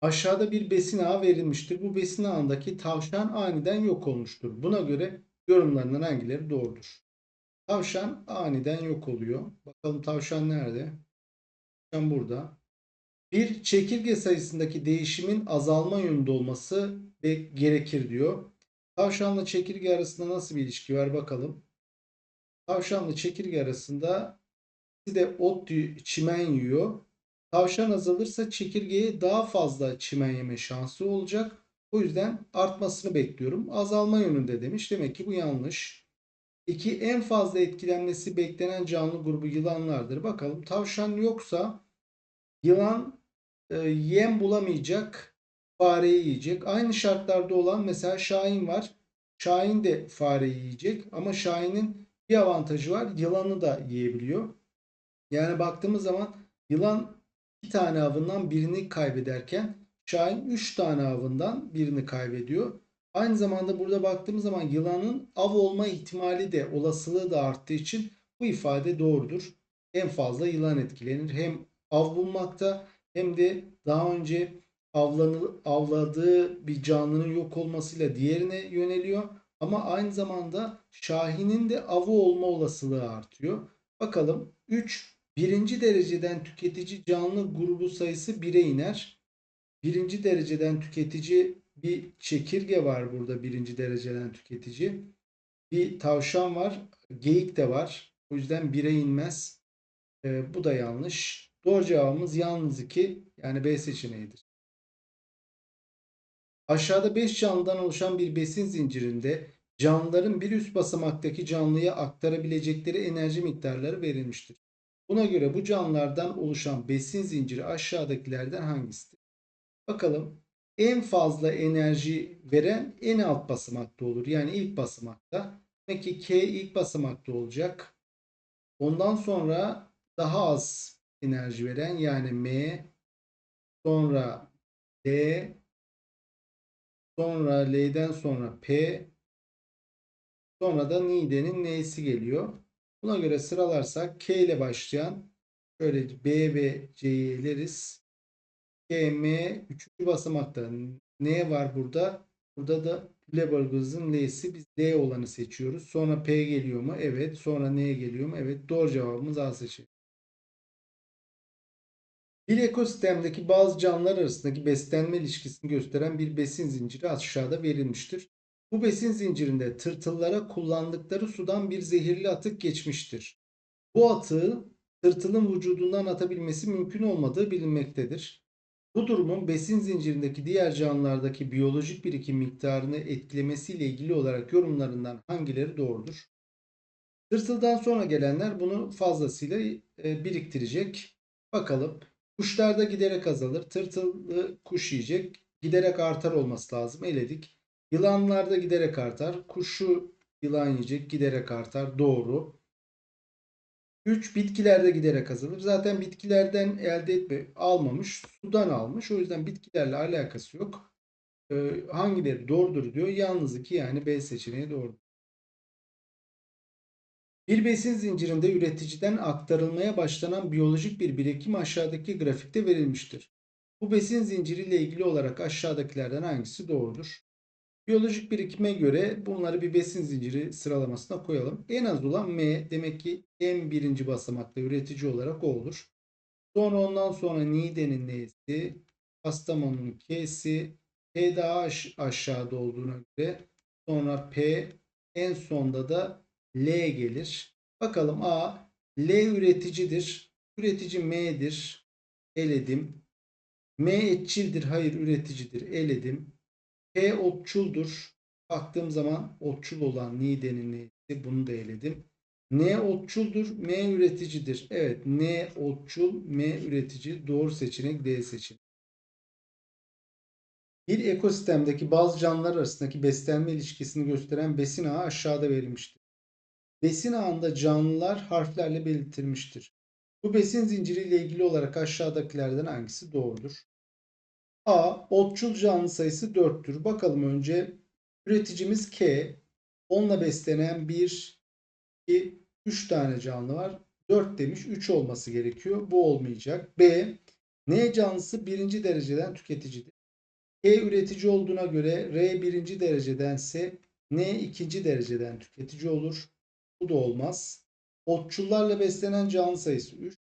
Aşağıda bir besin ağı verilmiştir. Bu besin ağındaki tavşan aniden yok olmuştur. Buna göre yorumlarından hangileri doğrudur? Tavşan aniden yok oluyor. Bakalım tavşan nerede? Tavşan burada. Bir çekirge sayısındaki değişimin azalma yönünde olması gerekir diyor. Tavşanla çekirge arasında nasıl bir ilişki var bakalım. Tavşanla çekirge arasında ikisi de ot çimen yiyor. Tavşan azalırsa çekirgeye daha fazla çimen yeme şansı olacak. O yüzden artmasını bekliyorum. Azalma yönünde demiş. Demek ki bu yanlış. İki en fazla etkilenmesi beklenen canlı grubu yılanlardır. Bakalım tavşan yoksa yılan e, yem bulamayacak fareyi yiyecek. Aynı şartlarda olan mesela Şahin var. Şahin de fareyi yiyecek ama Şahin'in bir avantajı var. Yılanı da yiyebiliyor. Yani baktığımız zaman yılan iki tane avından birini kaybederken Şahin üç tane avından birini kaybediyor. Aynı zamanda burada baktığımız zaman yılanın av olma ihtimali de olasılığı da arttığı için bu ifade doğrudur. En fazla yılan etkilenir. Hem av bulmakta hem de daha önce avlanı, avladığı bir canlının yok olmasıyla diğerine yöneliyor. Ama aynı zamanda Şahin'in de avı olma olasılığı artıyor. Bakalım 3 birinci dereceden tüketici canlı grubu sayısı 1'e iner. Birinci dereceden tüketici bir çekirge var burada birinci dereceden tüketici. Bir tavşan var. Geyik de var. O yüzden 1'e inmez. Ee, bu da yanlış. Doğru cevabımız yalnız 2 yani B seçeneğidir. Aşağıda 5 canlıdan oluşan bir besin zincirinde canlıların bir üst basamaktaki canlıya aktarabilecekleri enerji miktarları verilmiştir. Buna göre bu canlılardan oluşan besin zinciri aşağıdakilerden hangisidir? Bakalım en fazla enerji veren en alt basamakta olur. Yani ilk basamakta. Demek ki K ilk basamakta olacak. Ondan sonra daha az enerji veren yani M sonra L sonra L'den sonra P sonra da Nide'nin N'si geliyor. Buna göre sıralarsak K ile başlayan şöyle B ve C'yi eleriz. K, M 3. basamakta N var burada. Burada da Leberguz'un L'si. Biz D olanı seçiyoruz. Sonra P geliyor mu? Evet. Sonra N geliyor mu? Evet. Doğru cevabımız A seçeneği. Bir ekosistemdeki bazı canlılar arasındaki beslenme ilişkisini gösteren bir besin zinciri aşağıda verilmiştir. Bu besin zincirinde tırtıllara kullandıkları sudan bir zehirli atık geçmiştir. Bu atığı tırtılın vücudundan atabilmesi mümkün olmadığı bilinmektedir. Bu durumun besin zincirindeki diğer canlılardaki biyolojik birikim miktarını etkilemesiyle ilgili olarak yorumlarından hangileri doğrudur? Tırtıldan sonra gelenler bunu fazlasıyla e, biriktirecek. Bakalım. Kuşlarda giderek azalır. Tırtılı kuş yiyecek. Giderek artar olması lazım. Eledik. Yılanlarda giderek artar. Kuşu yılan yiyecek. Giderek artar. Doğru. 3 bitkilerde giderek azalır. Zaten bitkilerden elde etme almamış. Sudan almış. O yüzden bitkilerle alakası yok. Ee, hangileri doğrudur diyor. Yalnız iki yani B seçeneği doğru. Bir besin zincirinde üreticiden aktarılmaya başlanan biyolojik bir birikim aşağıdaki grafikte verilmiştir. Bu besin zinciriyle ilgili olarak aşağıdakilerden hangisi doğrudur? Biyolojik birikime göre bunları bir besin zinciri sıralamasına koyalım. En az olan M demek ki en birinci basamakta üretici olarak o olur. Sonra ondan sonra Niğde'nin N'si, Kastamonu'nun K'si, P daha aşağıda olduğuna göre sonra P en sonda da L gelir. Bakalım A L üreticidir. Üretici M'dir. Eledim. M etçildir. Hayır üreticidir. Eledim. P otçuldur. Baktığım zaman otçul olan neydi? Bunu da eledim. N otçuldur. M üreticidir. Evet. N otçul. M üretici. Doğru seçenek D seçeneği. Bir ekosistemdeki bazı canlılar arasındaki beslenme ilişkisini gösteren besin ağı aşağıda verilmiştir. Besin ağında canlılar harflerle belirtilmiştir. Bu besin zinciriyle ilgili olarak aşağıdakilerden hangisi doğrudur? A. Otçul canlı sayısı 4'tür. Bakalım önce üreticimiz K. Onunla beslenen 1, 2, 3 tane canlı var. 4 demiş. 3 olması gerekiyor. Bu olmayacak. B. N canlısı birinci dereceden tüketicidir. E üretici olduğuna göre R birinci derecedense N ikinci dereceden tüketici olur. Bu da olmaz. Otçullarla beslenen canlı sayısı 3.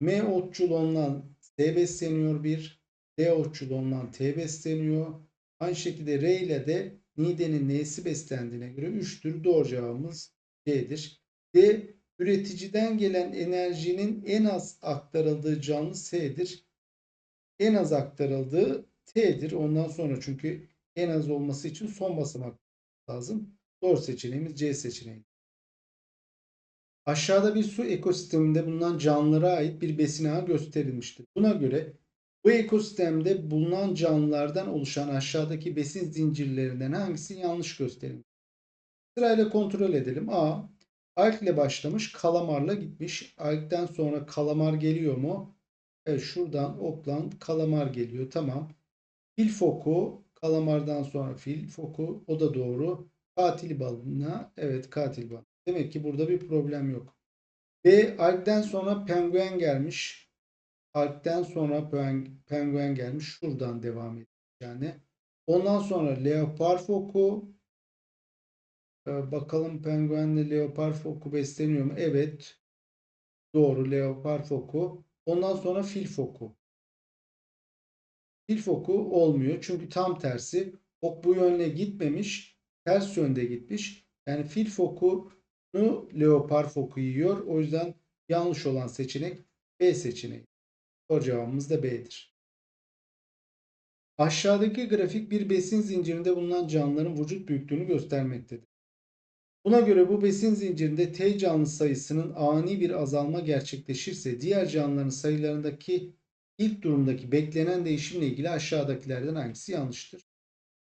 M otçul ondan S besleniyor 1. D otçul ondan T besleniyor. Aynı şekilde R ile de Nide'nin N'si beslendiğine göre 3'tür. Doğru cevabımız C'dir. D üreticiden gelen enerjinin en az aktarıldığı canlı S'dir. En az aktarıldığı T'dir. Ondan sonra çünkü en az olması için son basamak lazım. Doğru seçeneğimiz C seçeneği. Aşağıda bir su ekosisteminde bulunan canlılara ait bir besin ağı gösterilmiştir. Buna göre bu ekosistemde bulunan canlılardan oluşan aşağıdaki besin zincirlerinden hangisi yanlış gösterilmiş? Sırayla kontrol edelim. A. Alg ile başlamış, kalamarla gitmiş. Alg'den sonra kalamar geliyor mu? Evet, şuradan oklan kalamar geliyor. Tamam. Fil foku, kalamardan sonra fil foku. O da doğru. Katil balığına, evet katil balığı. Demek ki burada bir problem yok. B. Alg'den sonra penguen gelmiş. Alp'ten sonra penguen gelmiş. Şuradan devam ediyor yani. Ondan sonra leopar foku. Ee, bakalım penguenle leopar foku besleniyor mu? Evet. Doğru leopar foku. Ondan sonra fil foku. Fil foku olmuyor. Çünkü tam tersi. Ok bu yönle gitmemiş. Ters yönde gitmiş. Yani fil fokunu leopar foku yiyor. O yüzden yanlış olan seçenek B seçeneği. Doğru cevabımız da B'dir. Aşağıdaki grafik bir besin zincirinde bulunan canlıların vücut büyüklüğünü göstermektedir. Buna göre bu besin zincirinde T canlı sayısının ani bir azalma gerçekleşirse diğer canlıların sayılarındaki ilk durumdaki beklenen değişimle ilgili aşağıdakilerden hangisi yanlıştır?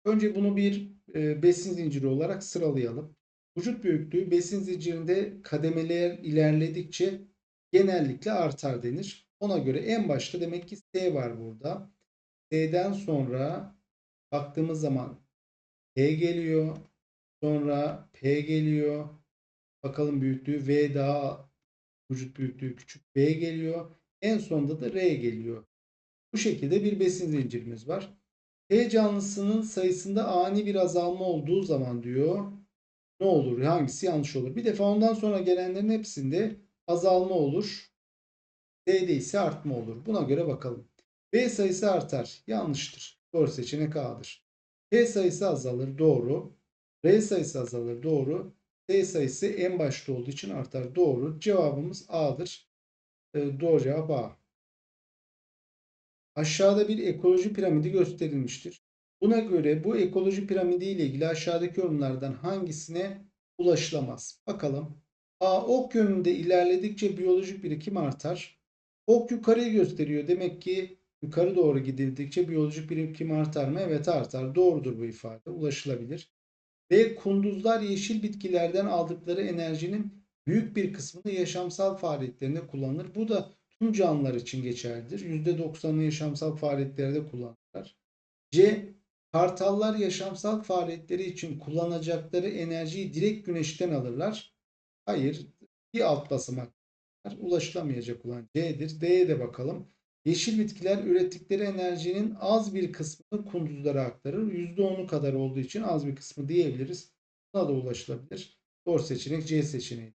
Önce bunu bir e, besin zinciri olarak sıralayalım. Vücut büyüklüğü besin zincirinde kademeler ilerledikçe genellikle artar denir. Ona göre en başta demek ki S var burada. S'den sonra baktığımız zaman P geliyor. Sonra P geliyor. Bakalım büyüklüğü V daha vücut büyüklüğü küçük B geliyor. En sonunda da R geliyor. Bu şekilde bir besin zincirimiz var. T canlısının sayısında ani bir azalma olduğu zaman diyor ne olur? Hangisi yanlış olur? Bir defa ondan sonra gelenlerin hepsinde azalma olur. D'de ise artma olur. Buna göre bakalım. B sayısı artar. Yanlıştır. Doğru seçenek A'dır. P sayısı azalır. Doğru. R sayısı azalır. Doğru. T sayısı en başta olduğu için artar. Doğru. Cevabımız A'dır. Ee, doğru cevap A. Aşağıda bir ekoloji piramidi gösterilmiştir. Buna göre bu ekoloji piramidi ile ilgili aşağıdaki yorumlardan hangisine ulaşılamaz? Bakalım. A. Ok yönünde ilerledikçe biyolojik birikim artar. Ok yukarıyı gösteriyor. Demek ki yukarı doğru gidildikçe biyolojik birikim artar mı? Evet artar. Doğrudur bu ifade. Ulaşılabilir. Ve kunduzlar yeşil bitkilerden aldıkları enerjinin büyük bir kısmını yaşamsal faaliyetlerinde kullanılır. Bu da tüm canlılar için geçerlidir. %90'ını yaşamsal faaliyetlerde kullanırlar. C. Kartallar yaşamsal faaliyetleri için kullanacakları enerjiyi direkt güneşten alırlar. Hayır. Bir alt basamak ulaşılamayacak olan C'dir. D'ye de bakalım. Yeşil bitkiler ürettikleri enerjinin az bir kısmını kunduzlara aktarır. %10'u kadar olduğu için az bir kısmı diyebiliriz. Buna da ulaşılabilir. Doğru seçenek C seçeneği.